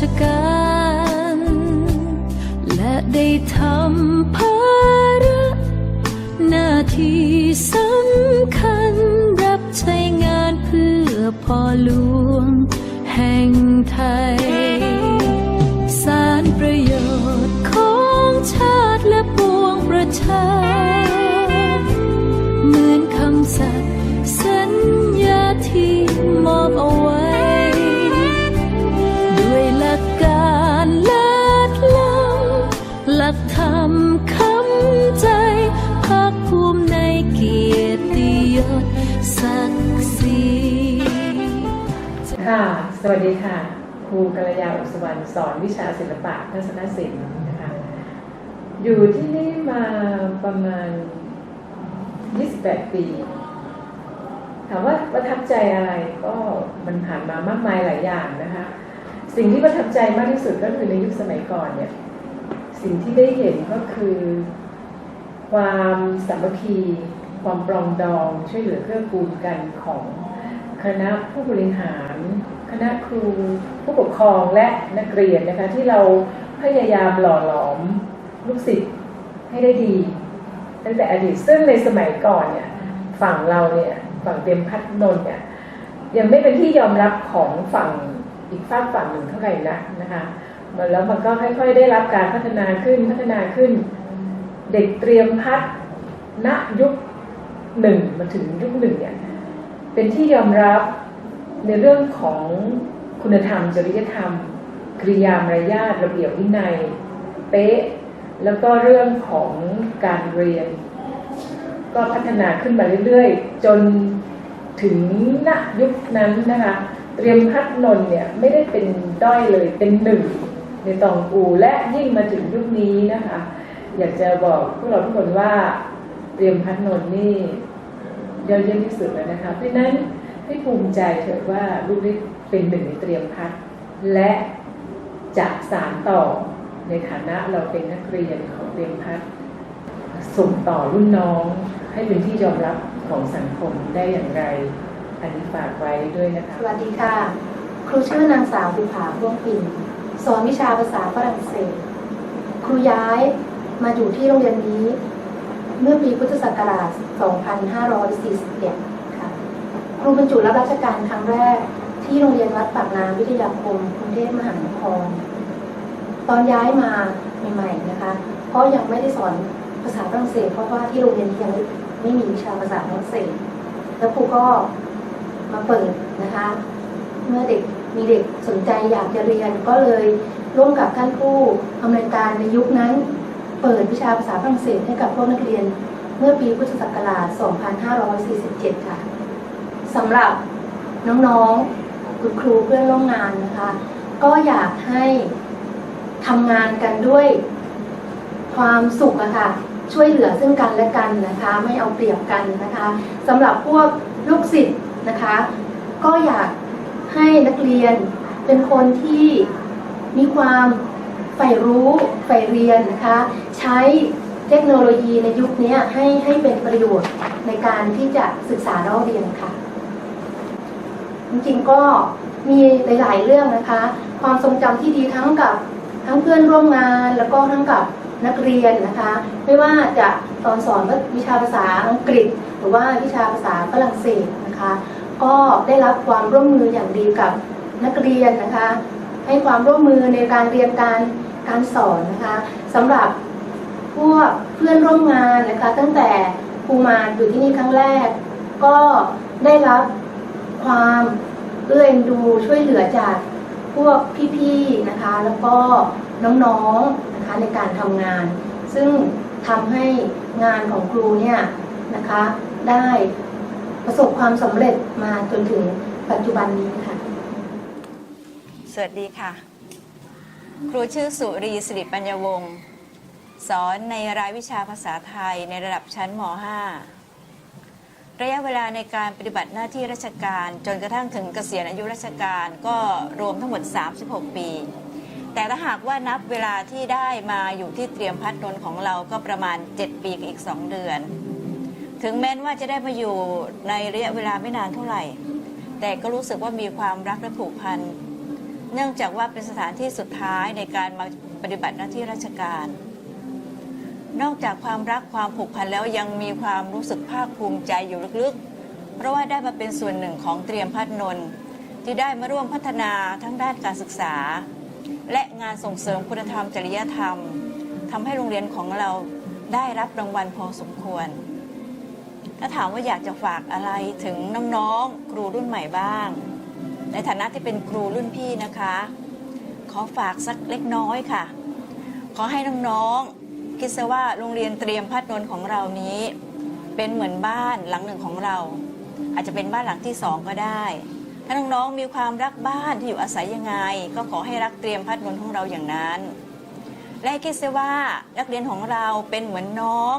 ชการ และได้ทำภาระหน้าที่สำคัญ รับใช้งานเพื่อพ่อหลวง แห่งไทย สารประโยชน์ของชาติและปวงประชา สวัสดีค่ะ ครูกัลยาอุสวรรณสอนวิชาศิลปะทัศนศิลป์นะคะอยู่ที่นี่มาประมาณ 28 ปี ถามว่าประทับใจอะไรก็มันผ่านมามากมายหลายอย่างนะคะ สิ่งที่ประทับใจมากที่สุดก็คือในยุคสมัยก่อนเนี่ยสิ่งที่ได้เห็นก็คือ ความสามัคคี ความปรองดองช่วยเหลือเกื้อกูลกันของ คณะผู้บริหาร คณะครู ผู้ปกครองและนักเรียนนะคะที่เราพยายามหล่อหลอมลูกศิษย์ให้ได้ดี ตั้งแต่อดีตซึ่งในสมัยก่อนเนี่ยฝั่งเราเนี่ยฝั่งเตรียมพัฒนนท์เนี่ยยังไม่เป็นที่ยอมรับของฝั่งอีกฝากฝั่งหนึ่งเท่าไหร่นักนะคะแล้วมันก็ค่อยๆได้รับการพัฒนาขึ้นพัฒนาขึ้น เด็กเตรียมพัฒณยุคหนึ่งมาถึงยุคหนึ่งเนี่ย เป็นที่ยอมรับในเรื่องของคุณธรรม จริยธรรมกริยามารยาทระเบียบวินัย เป๊ะ แล้วก็เรื่องของการเรียน ก็พัฒนาขึ้นมาเรื่อยๆ จนถึงณยุคนั้นนะคะเตรียมพัฒนนท์เนี่ยไม่ได้เป็นด้อยเลยเป็นหนึ่งในตองอูและยิ่งมาถึงยุคนี้นะคะ อยากจะบอกพวกเราทุกคนว่าเตรียมพัฒนนท์นี่ ยอดเยี่ยมที่สุดแล้วนะคะ เพราะนั้นให้ภูมิใจเถอะว่าลูกได้เป็นหนึ่งในเตรียมพัฒน์และจะสานต่อในฐานะเราเป็นนักเรียนของเตรียมพัฒน์ส่งต่อรุ่นน้องให้เป็นที่ยอมรับของสังคมได้อย่างไร อันนี้ฝากไว้ด้วยนะคะ สวัสดีค่ะ ครูชื่อนางสาวบุภาพ่วงปิ่นสอนวิชาภาษาฝรั่งเศส ครูย้ายมาอยู่ที่โรงเรียนนี้ เมื่อปีพุทธศักราช 2541ค่ะครูบรรจุรับราชการครั้งแรก ที่โรงเรียนวัดปากน้ำวิทยาคมกรุงเทพมหานคร ตอนย้ายมาใหม่ๆนะคะ ก็ยังไม่ได้สอนภาษาฝรั่งเศส เพราะว่าที่โรงเรียนยังไม่มีวิชาภาษาฝรั่งเศส แล้วครูก็มาเปิดนะคะ เมื่อเด็กมีเด็กสนใจอยากจะเรียนก็เลยร่วมกับท่านผู้อำนวยการในยุคนั้น เปิดวิชาภาษาฝรั่งเศสให้กับพวกนักเรียนเมื่อปีพุทธศักราช 2547 ค่ะสำหรับน้องๆ คุณครูเพื่อนร่วมงานนะคะ ก็อยากให้ทำงานกันด้วยความสุขอะค่ะ ช่วยเหลือซึ่งกันและกันนะคะ ไม่เอาเปรียบกันนะคะสำหรับพวกลูกศิษย์นะคะ ก็อยากให้นักเรียนเป็นคนที่มีความ ฝ่รู้ใฝ่เรียนนะคะใช้เทคโนโลยีในยุคนี้ให้ให้เป็นประโยชน์ในการที่จะศึกษาเราเรียนค่ะ จริงๆก็มีหลาย ๆ เรื่องนะคะ ความทรงจำที่ดีทั้งกับทั้งเพื่อนร่วมงานแล้วก็ทั้งกับนักเรียนนะคะ ไม่ว่าจะตอนสอนวิชาภาษาอังกฤษ หรือว่าวิชาภาษาฝรั่งเศสนะคะ ก็ได้รับความร่วมมืออย่างดีกับนักเรียนนะคะ ให้ความร่วมมือในการเรียนการ การสอนนะคะสำหรับพวกเพื่อนร่วมงานนะคะ ตั้งแต่ครูมาอยู่ที่นี่ครั้งแรก ก็ได้รับความเอื้อเอ็นดูช่วยเหลือจากพวกพี่ๆนะคะ แล้วก็น้องๆนะคะในการทำงาน ซึ่งทำให้งานของครูเนี่ยนะคะได้ประสบความสำเร็จมาจนถึงปัจจุบันนี้ค่ะ สวัสดีค่ะ ครูชื่อสุรีสิริปัญญวงศ์สอนในรายวิชาภาษาไทยในระดับชั้นม .5 ระยะเวลาในการปฏิบัติหน้าที่ราชการ จนกระทั่งถึงเกษียณอายุราชการก็รวมทั้งหมด 36 ปี แต่ถ้าหากว่านับเวลาที่ได้มาอยู่ที่เตรียมพัฒนนท์ของเราก็ประมาณ 7 ปีกับอีก 2 เดือน ถึงแม้ว่าจะได้มาอยู่ในระยะเวลาไม่นานเท่าไหร่ แต่ก็รู้สึกว่ามีความรักและผูกพัน เนื่องจากว่าเป็นสถานที่สุดท้ายในการมาปฏิบัติหน้าที่ราชการ นอกจากความรักความผูกพันแล้วยังมีความรู้สึกภาคภูมิใจอยู่ลึกๆ เพราะว่าได้มาเป็นส่วนหนึ่งของเตรียมพัฒนนท์ที่ได้มาร่วมพัฒนาทั้งด้านการศึกษา และงานส่งเสริมคุณธรรมจริยธรรมทำให้โรงเรียนของเราได้รับรางวัลพอสมควร ถ้าถามว่าอยากจะฝากอะไรถึงน้องๆ ครูรุ่นใหม่บ้าง ในฐานะที่เป็นครูรุ่นพี่นะคะ ขอฝากสักเล็กน้อยค่ะ ขอให้น้องๆคิดซะว่าโรงเรียนเตรียมพัฒนนของเรานี้ เป็นเหมือนบ้านหลังหนึ่งของเรา อาจจะเป็นบ้านหลังที่สองก็ได้ถ้าน้องๆมีความรักบ้านที่อยู่อาศัยยังไง ก็ขอให้รักเตรียมพัฒนนของเราอย่างนั้น และคิดซะว่านักเรียนของเราเป็นเหมือนน้อง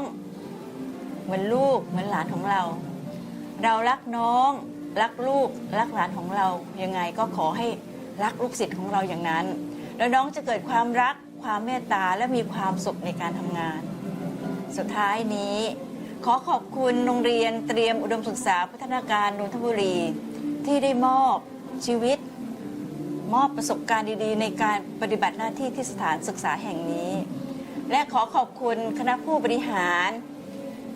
เหมือนลูกเหมือนหลานของเรา เรารักน้อง รักลูกรักหลานของเรายังไงก็ขอให้รักลูกศิษย์ของเราอย่างนั้น แล้วน้องจะเกิดความรักความเมตตาและมีความสุขในการทำงาน สุดท้ายนี้ ขอขอบคุณโรงเรียนเตรียมอุดมศึกษาพัฒนาการนนทบุรี ที่ได้มอบชีวิต มอบประสบการณ์ดีๆ ในการปฏิบัติหน้าที่ที่สถานศึกษาแห่งนี้ และขอขอบคุณคณะผู้บริหาร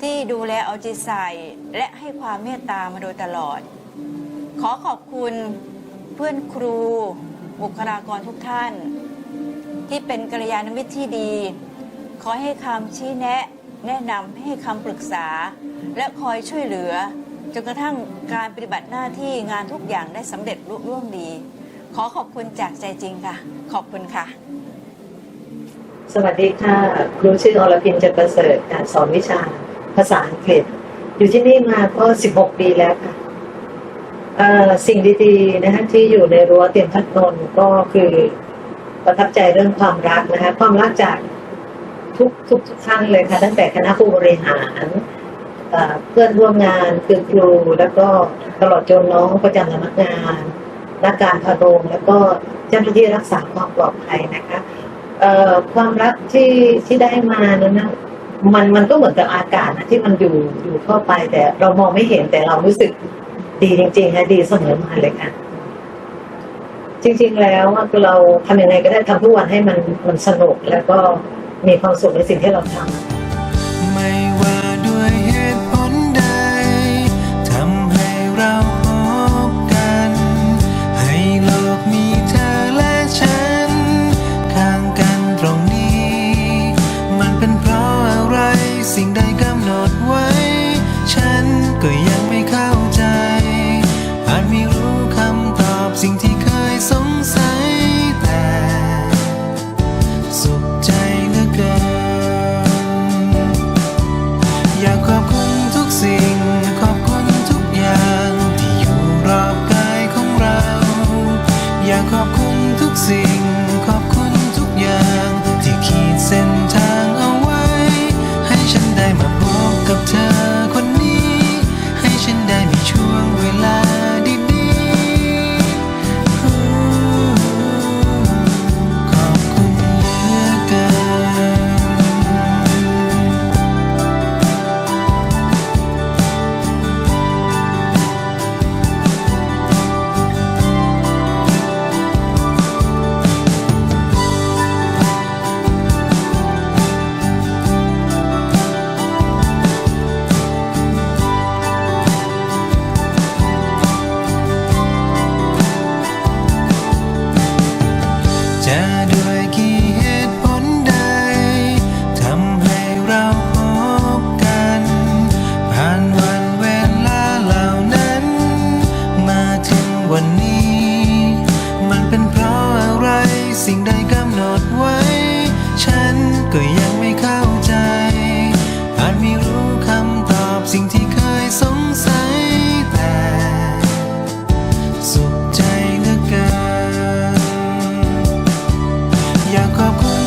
ที่ดูแลเอาใจใส่และให้ความเมตตามาโดยตลอด ขอขอบคุณเพื่อนครู บุคลากรทุกท่าน ที่เป็นกัลยาณมิตรที่ดี ขอให้คำชี้แนะ แนะนำให้คำปรึกษา และคอยช่วยเหลือจนกระทั่งการปฏิบัติหน้าที่งานทุกอย่างได้สำเร็จลุล่วงดี ขอขอบคุณจากใจจริงค่ะ ขอบคุณค่ะ สวัสดีค่ะครูชื่ออรพินจันประเสริฐสอนวิชาภาษาอังกฤษ อยู่ที่นี่มาก็ 16 ปีแล้วค่ะ สิ่งดีๆนะคะที่อยู่ในรั้วเตรียมพัฒนนก็คือประทับใจเรื่องความรักนะคะความรักจากทุกทุกทุกท่านเลยค่ะตั้งแต่คณะผู้บริหารเพื่อนร่วมงานคือครูแล้วก็ตลอดจนน้องประจำสำนักงานนักการพาโรงแล้วก็เจ้าหน้าที่รักษาความปลอดภัยนะคะความรักที่ที่ได้มานั้นมันมันก็เหมือนกับอากาศนะที่มันอยู่อยู่เข้าไปแต่เรามองไม่เห็นแต่เรารู้สึก ดีจริงๆฮะดีเสมอมาเลยค่ะ จริง ๆ แล้วเราทำยังไงก็ได้ทำทุกวันให้มันมันสนุกแล้วก็มีความสุขในสิ่งที่เราทำ Qu